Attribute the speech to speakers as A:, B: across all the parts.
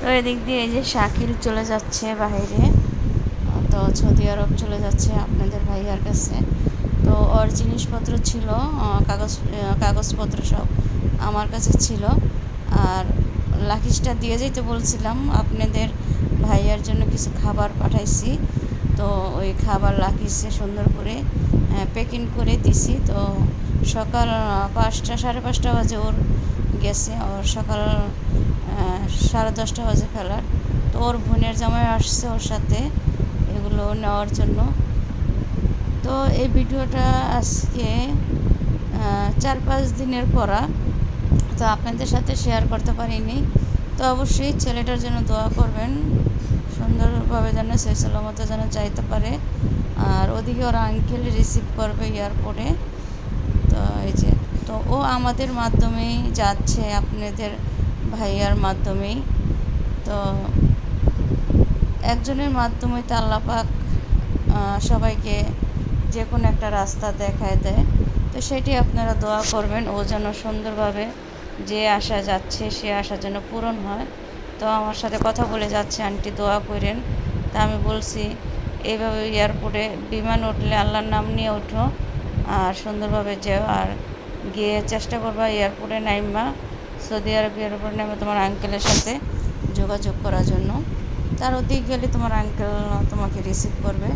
A: তো এদিক দিয়ে এই যে শাকিল চলে যাচ্ছে বাইরে। তো সৌদি আরব চলে যাচ্ছে আপনাদের ভাইয়ার কাছে। তো ওর জিনিসপত্র ছিল কাগজ কাগজপত্র সব আমার কাছে ছিল। আর লাকিসটা দিয়ে যেতে বলছিলাম, আপনাদের ভাইয়ার জন্য কিছু খাবার পাঠাইছি। তো ওই খাবার লাকিসে সুন্দর করে প্যাকিং করে দিছি। তো সকাল পাঁচটা, সাড়ে পাঁচটা বাজে ওর গেছে, ওর সকাল সাড়ে দশটা বাজে ফেলার। তো ওর বোনের জামাই আসছে ওর সাথে, এগুলো নেওয়ার জন্য। তো এই ভিডিওটা আজকে চার পাঁচ দিনের করা। তো আপনাদের সাথে শেয়ার করতে পারিনি। তো অবশ্যই ছেলেটার জন্য দোয়া করবেন। সুন্দরভাবে যেন সেই সালামতো যেন যাইতে পারে। আর ওদিকে ওর আঙ্কেল রিসিভ করবে এয়ারপোর্টে এই যে, তো ও আমাদের মাধ্যমেই যাচ্ছে, আপনাদের ভাইয়ার মাধ্যমেই। তো একজনের মাধ্যমে তো আল্লাপাক সবাইকে যে কোনো একটা রাস্তা দেখায় দেয়। তো সেটি আপনারা দোয়া করবেন, ও যেন সুন্দরভাবে যে আশা যাচ্ছে, সে আশা যেন পূরণ হয়। তো আমার সাথে কথা বলে যাচ্ছে, আন্টি দোয়া করেন। তা আমি বলছি এইভাবে এয়ারপোর্টে বিমান উঠলে আল্লাহর নাম নিয়ে ওঠো। আর সুন্দরভাবে যেও, আর গিয়ে চেষ্টা করবা এয়ারপোর্টে নাইমা, সৌদি আরব এয়ারপোর্টে নামে তোমার আঙ্কেলের সাথে যোগাযোগ করার জন্য। তার ওদিক গেলে তোমার আঙ্কেল তোমাকে রিসিভ করবে।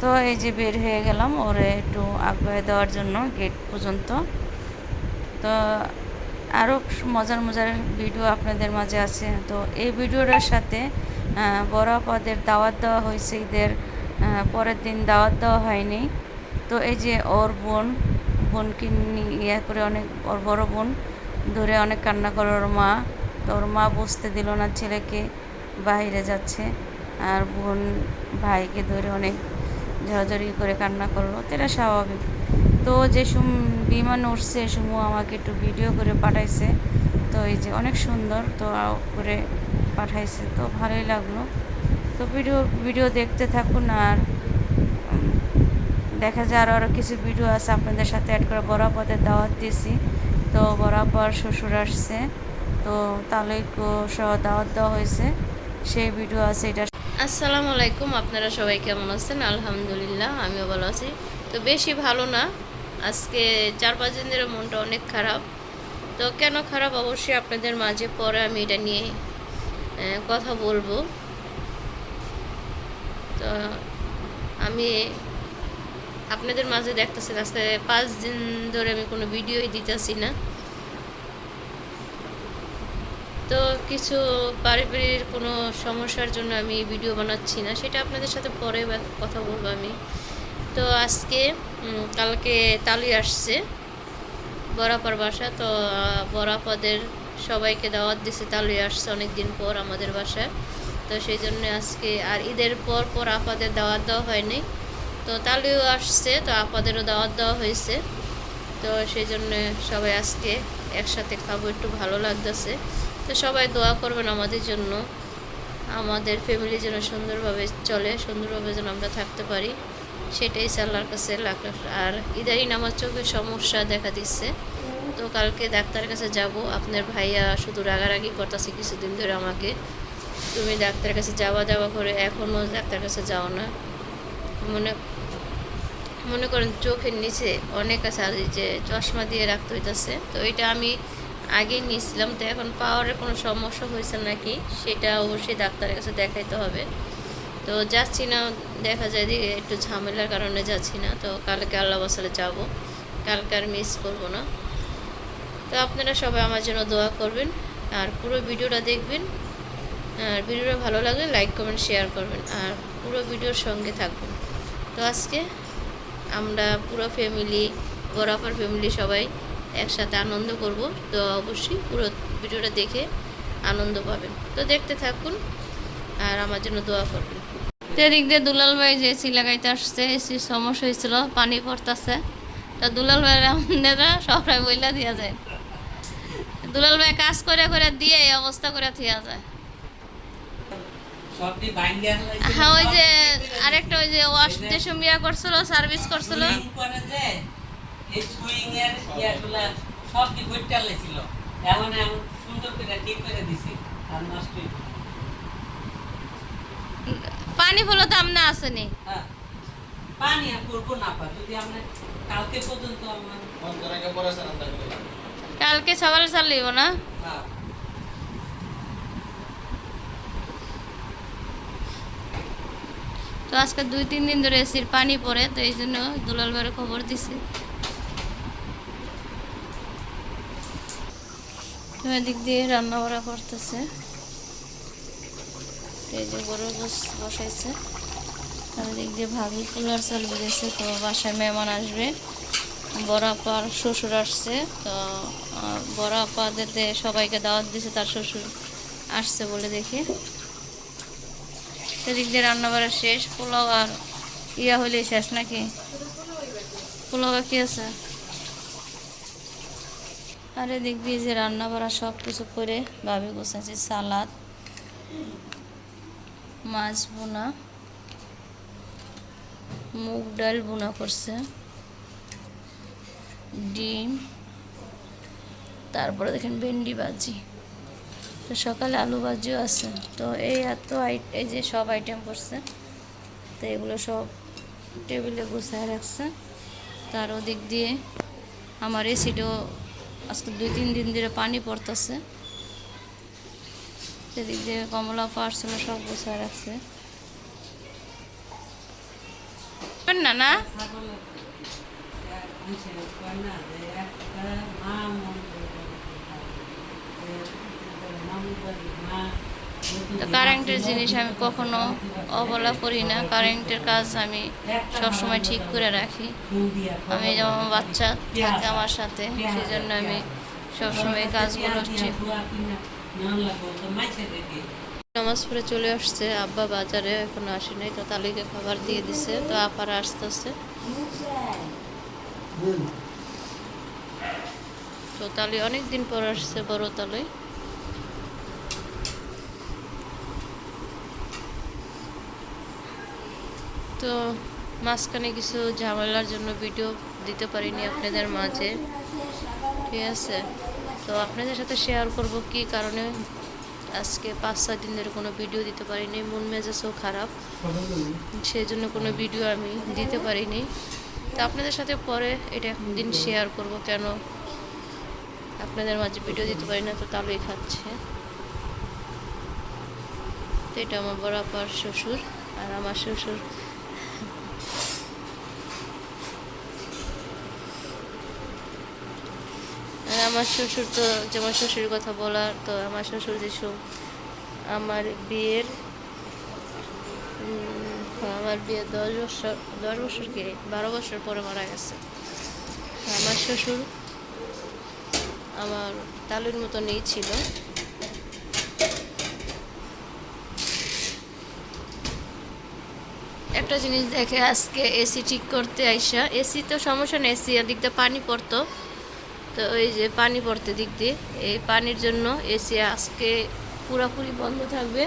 A: তো এই যে বের হয়ে গেলাম, ওরে একটু আগ্রহে দেওয়ার জন্য গেট পর্যন্ত। তো আরও মজার মজার ভিডিও আপনাদের মাঝে আছে। তো এই ভিডিওটার সাথে বড় পদের দাওয়াত দেওয়া হয়েছে ঈদের। পরের দিন দাওয়াত দেওয়া হয়নি। তো এই যে ওর বোন, বোনকে নিয়ে করে অনেক, ওর বড় বোন ধরে অনেক কান্না করে ওর মা। তো ওর মা বুঝতে দিল না ছেলেকে বাইরে যাচ্ছে। আর বোন ভাইকে ধরে অনেক ঝড়ঝড়ি করে কান্না করল। তো এটা স্বাভাবিক। তো যে সুম, বিমান উঠছে সুমু আমাকে একটু ভিডিও করে পাঠাইছে। তো এই যে অনেক সুন্দর তো করে পাঠাইছে। তো ভালোই লাগল। তো ভিডিও ভিডিও দেখতে থাকুন আর দেখা যায় আরও আরও কিছু ভিডিও আছে আপনাদের সাথে অ্যাড করে বরাপদের দাওয়াত দিয়েছি তো বরাবর শ্বশুর আসছে। তো তালৈকো সহ দাওয়াত দেওয়া হয়েছে। সেই ভিডিও আছে, এটা আসসালামু আলাইকুম, আপনারা সবাই কেমন আছেন? আলহামদুলিল্লাহ, আমিও ভালো আছি। তো বেশি ভালো না, আজকে চার পাঁচ দিন ধরে মনটা অনেক খারাপ। তো কেন খারাপ? অবশ্যই আপনাদের মাঝে পরে আমি এটা নিয়ে কথা বলব। তো আমি আপনাদের মাঝে দেখতেছেন, আজকে পাঁচ দিন ধরে আমি কোনো ভিডিওই দিতেছি না। তো কিছু পারিবারিক কোনো সমস্যার জন্য আমি ভিডিও বানাচ্ছি না, সেটা আপনাদের সাথে পরে কথা বলব আমি। তো আজকে কালকে তালি আসছে, বরাপার বাসা, তো বরাপদের সবাইকে দাওয়াত দিছে তালি আসছে অনেক দিন পর আমাদের বাসায়। তো সেই জন্য আজকে আর ঈদের পর পর আপাদের দাওয়াত দেওয়া হয়নি তো তালিও আসছে, তো আপাদেরও দাওয়াত দেওয়া হয়েছে। তো সেই জন্য সবাই আজকে একসাথে খাব, একটু ভালো লাগতেছে। তো সবাই দোয়া করবেন আমাদের জন্য। আমাদের ফ্যামিলি যেন সুন্দরভাবে চলে, সুন্দরভাবে যেন আমরা থাকতে পারি। সেটাই আল্লাহর কাছে লাখ আর ইদারিন আমার চোখের সমস্যা দেখা দিচ্ছে। তো কালকে ডাক্তারের কাছে যাব। আপনার ভাইয়া শুধু রাগারাগি করতেছে কিছুদিন ধরে আমাকে। তুমি ডাক্তারের কাছে যাওয়া যাওয়া করে এখনও ডাক্তারের কাছে যাও না। মনে মনে করেন চোখের নিচে অনেক আছে, আর যে চশমা দিয়ে রাখতে হইতেছে। তো এটা আমি আগে নিয়েছিলাম, তো এখন পাওয়ারের কোনো সমস্যা হয়েছে নাকি, সেটা অবশ্যই ডাক্তারের কাছে দেখাইতে হবে। তো যাচ্ছি না, দেখা যায় যে একটু ঝামেলার কারণে যাচ্ছি না, তো কালকে আল্লাহ বসালে যাব। কালকে আর মিস করব না। তো আপনারা সবাই আমার জন্য দোয়া করবেন, আর পুরো ভিডিওটা দেখবেন। আর ভিডিওটা ভালো লাগলে লাইক কমেন্ট শেয়ার করবেন, আর পুরো ভিডিওর সঙ্গে থাকবেন। তো আজকে আমরা পুরো ফ্যামিলি বরাবর ফ্যামিলি সবাই একসাথে আনন্দ করব। তো অবশ্যই পুরো ভিডিওটা দেখে আনন্দ পাবেন। তো দেখতে থাকুন আর আমার জন্য দোয়া করবেন। তো এদিক দিয়ে দুলাল ভাই যে এসি লাগাইতে আসছে, এসি সমস্যা হয়েছিল, পানি পড়তেছে। তা দুলাল ভাইয়ের আমাদেরা সবাই বইলা দিয়া যায়। দুলাল ভাই কাজ করে করে দিয়ে এই অবস্থা করে থিয়া যায়। হ্যাঁ ওই যে আরেকটা ওই যে ওয়াশ দেশম ইয়া করছিল সার্ভিস করছিল।
B: সুইং করে যে এই সুইং এর ইয়াগুলা সবটি বইটা লেছিল। এখন এখন সুন্দর করে ঠিক করে দিছি আর নষ্ট
A: পানি ফুলো তো আমনা আসেনি।
B: হ্যাঁ পানি আর করব না পা যদি আমরা কালকে পর্যন্ত আমার
A: কালকে সকালে চালিব না?
B: হ্যাঁ।
A: তো আজকে দুই তিন দিন ধরে এসির পানি পড়ে তো এই জন্য দুলাল ভাইয়ের খবর দিছি। তো এদিক দিয়ে রান্না বাড়া করতেছে এই যে বস- বসাইছে। আর এদিক দিয়ে ভাবি কুলার চাল বেজেছে তো বাসায় মেহমান আসবে। বড় আপার শ্বশুর আসছে তো আহ, বড় আপাদের দিয়ে সবাইকে দাওয়াত দিছে তার শ্বশুর আসছে বলে দেখি। সেদিক দিয়ে রান্না বাড়া শেষ, পোলাও আর ইয়া হলে শেষ নাকি? পোলাও কি আছে? আর এদিক দিয়ে যে রান্না বাড়া সব কিছু করে ভাবি গোছাচ্ছে সালাদ, মাছ বোনা মুগ ডাল বোনা করছে, ডিম, তারপরে দেখেন ভেন্ডি ভাজি। তো সকালে আলু ভাজিও আছে। তো এই এত এই যে সব আইটেম করছে তো এগুলো সব টেবিলে গুছায় রাখছে। তার ওদিক দিয়ে আমার এসিটাও আজকে দুই তিন দিন ধরে পানি পড়তেছে। সেদিক দিয়ে কমলা, পার্সেল সব গুছায় রাখছে। না না
B: না। যে একটা মা মন
A: তো কারেন্টের জিনিস আমি কখনো অবলা করি না। কারেন্টের কাজ আমি সবসময় ঠিক করে রাখি। আমি যেমন বাচ্চা থাকে আমার সাথে সেই জন্য আমি সবসময় কাজগুলো ঠিক নামাজ পড়ে চলে আসছে। আব্বা বাজারে এখনও আসে নাই, তো তালিকে খাবার দিয়ে দিছে। তো আপারা আসতেছে। তো তালি অনেক দিন পর আসছে বড় তালে। তো মাঝখানে কিছু ঝামেলার জন্য ভিডিও দিতে পারিনি আপনাদের মাঝে। ঠিক আছে? তো আপনাদের সাথে শেয়ার করব কি কারণে আজকে পাঁচ, ছয় দিন ধরে কোনো ভিডিও দিতে পারিনি। মন মেজাজও খারাপ। সেই জন্য কোনো ভিডিও আমি দিতে পারিনি। তো আপনাদের সাথে পরে এটা একদিন শেয়ার করব কেন আপনাদের মাঝে ভিডিও দিতে পারি না, তো তালুই খাচ্ছে। তো এটা আমার বড় আপার শ্বশুর আর আমার শ্বশুর আর আমার শ্বশুর তো যেমন শ্বশুরের কথা বলার তো আমার শ্বশুর যেসব আমার বিয়ের উম, আমার বিয়ে দশ বছর দশ বছর কি বারো বছর পরে মারা গেছে। আমার শ্বশুর আমার তালুর মতো নেই ছিল। একটা জিনিস দেখে আজকে এসি ঠিক করতে আইসা এসি তো সমস্যা নেই এসি দিক দিয়ে পানি পড়তো। তো ওই যে পানি পড়তে দিক দিয়ে এই পানির জন্য এসি আজকে পুরোপুরি বন্ধ থাকবে।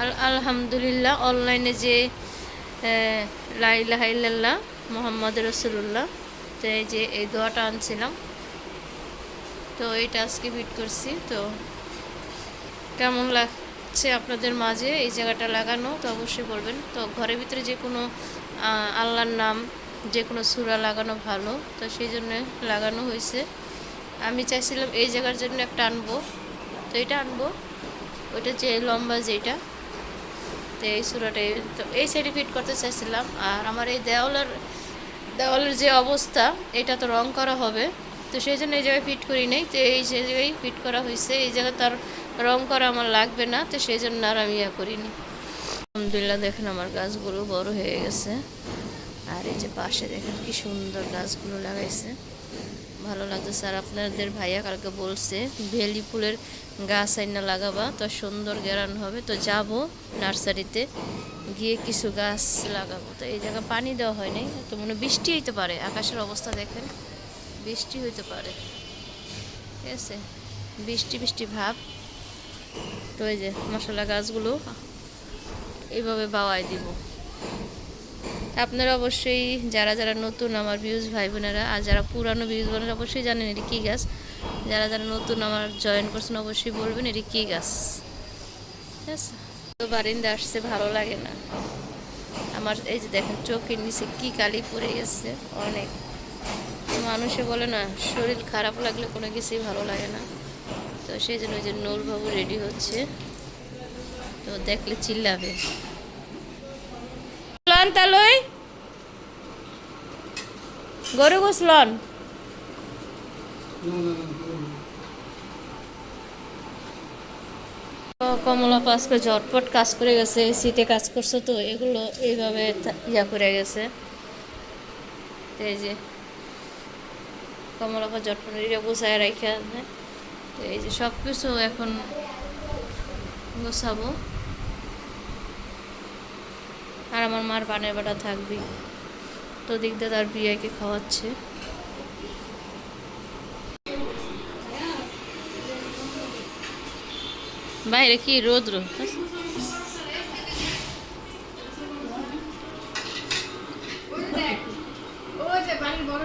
A: আর আলহামদুলিল্লাহ অনলাইনে যে আহ, লা ইলাহা মোহাম্মদ রসুল্লাহ তো এই যে এই দোয়াটা আনছিলাম। তো এইটা আজকে বিট করছি। তো কেমন লাগছে আপনাদের মাঝে এই জায়গাটা লাগানো? তো অবশ্যই বলবেন। তো ঘরের ভিতরে যে কোনো আল্লাহর নাম যে কোনো সুরা লাগানো ভালো, তো সেই জন্য লাগানো হয়েছে। আমি চাইছিলাম এই জায়গার জন্য একটা আনব। তো এটা আনব। ওইটা যে লম্বা যেটা, তো এই সুরাটা তো এই সাইডে ফিট করতে চাইছিলাম। আর আমার এই দেওয়ালের দেওয়ালের যে অবস্থা, এটা তো রং করা হবে। তো সেই জন্য এই জায়গায় ফিট করি নাই। তো এই জায়গায় ফিট করা হয়েছে, এই জায়গায় তার রং করা আমার লাগবে না। তো সেই জন্য আর আমি ইয়া করিনি। আলহামদুলিল্লাহ, দেখেন আমার গাছগুলো বড় হয়ে গেছে। এই যে পাশে দেখেন কি সুন্দর গাছগুলো লাগাইছে। ভালো লাগতেছে আর আপনাদের ভাইয়া কালকে বলছে, ভেলি ফুলের গাছ আইনা লাগাবা, তো সুন্দর গেরান হবে। তো যাব নার্সারিতে, গিয়ে কিছু গাছ লাগাবো। তো এই জায়গা পানি দেওয়া হয়নি তো মনে বৃষ্টি হইতে পারে। আকাশের অবস্থা দেখেন, বৃষ্টি হইতে পারে। ঠিক আছে? বৃষ্টি বৃষ্টি ভাব। তো এই যে মশলা গাছগুলো, এইভাবে বাওয়াই দিব। আপনারা অবশ্যই যারা যারা নতুন আমার ভিউজ ভাই বোনেরা আর যারা পুরানো ভিউজ বোনেরা, অবশ্যই জানেন এটি কী গাছ। যারা যারা নতুন আমার জয়েন করছেন, অবশ্যই বলবেন এটি কী গাছ।
C: ঠিক আছে? তো বারিন্দা আসছে, ভালো লাগে না। আমার এই যে দেখেন, চোখের নিচে কী কালি পড়ে গেছে, অনেক। মানুষে বলে না, শরীর খারাপ লাগলে কোনো কিছুই ভালো লাগে না। তো সেই জন্য ওই যে নূরবাবু রেডি হচ্ছে। তো দেখলে চিল্লাবে। লন তালই গরু গোসলন তো কমলা পাস করে ঝটপট কাজ করে গেছে সিটে কাজ করছে তো, এগুলো এইভাবে ইয়া করে গেছে। এই যে, কমলা পাস ঝটপট এটা গোছায় রাখা তো এই যে সব কিছু এখন গোছাবো। আর আমার মার পানের বাটা থাকবেই। তো দিক দিয়ে তার বিয়াকে খাওয়াচ্ছে। বাইরে কি রোদ্র?
D: ওই যে বাড়ির বড়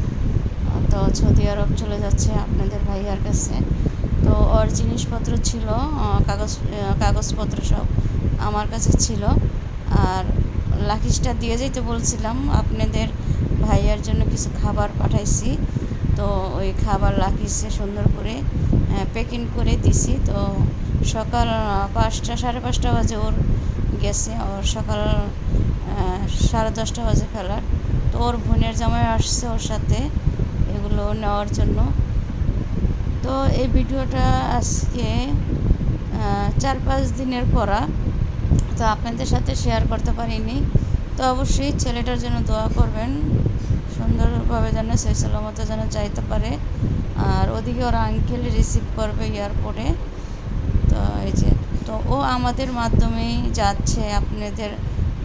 D: তো
C: সৌদি আরব চলে যাচ্ছে আপনাদের ভাইয়ার কাছে। তো ওর জিনিসপত্র ছিল কাগজ কাগজপত্র সব আমার কাছে ছিল। আর লাকিসটা দিয়ে যেতে বলছিলাম, আপনাদের ভাইয়ার জন্য কিছু খাবার পাঠাইছি। তো ওই খাবার লাকিসে সুন্দর করে প্যাকিং করে দিছি। তো সকাল পাঁচটা, সাড়ে পাঁচটা বাজে ওর গেছে। ওর সকাল সাড়ে দশটা বাজে ফেলার। তো ওর বোনের জামাই আসছে ওর সাথে। এগুলো নেওয়ার জন্য। তো এই ভিডিওটা আজকে চার পাঁচ দিনের করা। তো আপনাদের সাথে শেয়ার করতে পারিনি। তো অবশ্যই ছেলেটার জন্য দোয়া করবেন। সুন্দরভাবে যেন সেই সালামতে যেন যাইতে পারে। আর ওদিকে ওরা আঙ্কেল রিসিভ করবে এয়ারপোর্টে তো এই যে, তো ও আমাদের মাধ্যমেই যাচ্ছে, আপনাদের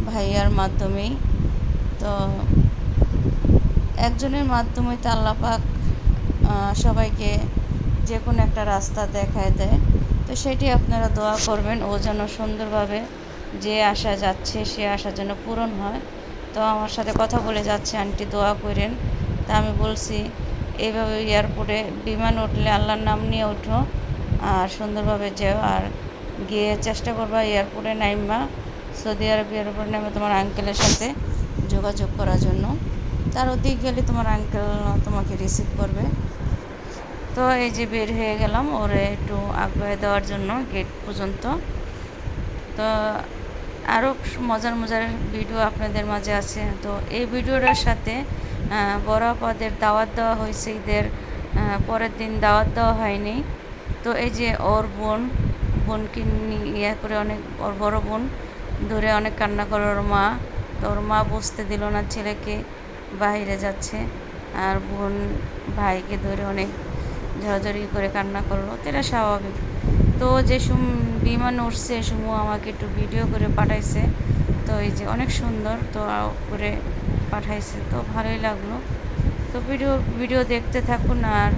C: ভাইয়ার মাধ্যমেই। তো একজনের মাধ্যমে তো আল্লাপাক সবাইকে যে কোনো একটা রাস্তা দেখায় দেয়। তো সেটি আপনারা দোয়া করবেন, ও যেন সুন্দরভাবে যে আশা যাচ্ছে সে আশা যেন পূরণ হয়। তো আমার সাথে কথা বলে যাচ্ছে, আন্টি দোয়া করেন। তা আমি বলছি এইভাবে এয়ারপোর্টে বিমান উঠলে আল্লাহর নাম নিয়ে উঠো আর সুন্দরভাবে যেও। আর গিয়ে চেষ্টা করবা এয়ারপোর্টে নাইমা, সৌদি আরব এয়ারপোর্টে নেমে তোমার আঙ্কেলের সাথে যোগাযোগ করার জন্য। তার ওদিকে গেলে তোমার আঙ্কেল তোমাকে রিসিভ করবে। তো এই যে বের হয়ে গেলাম, ওরে একটু আগ্রহে দেওয়ার জন্য গেট পর্যন্ত। তো আরও মজার মজার ভিডিও আপনাদের মাঝে আছে। তো এই ভিডিওটার সাথে বড় আপাদের দাওয়াত দেওয়া হয়েছে ঈদের পরের দিন দাওয়াত দেওয়া হয়নি। তো এই যে ওর বোন, বোনকে ইয়ে করে অনেক, ওর বড় বোন ধরে অনেক কান্না করে ওর মা। তো ওর মা বুঝতে দিল না ছেলেকে। বাইরে যাচ্ছে। আর বোন ভাইকে ধরে অনেক ঝরাঝরি করে কান্না করল। তো এটা স্বাভাবিক। তো যে সুম, বিমান উঠছে সুমু আমাকে একটু ভিডিও করে পাঠাইছে। তো এই যে অনেক সুন্দর, তো করে পাঠাইছে। তো ভালোই লাগল। তো ভিডিও ভিডিও দেখতে থাকুন আর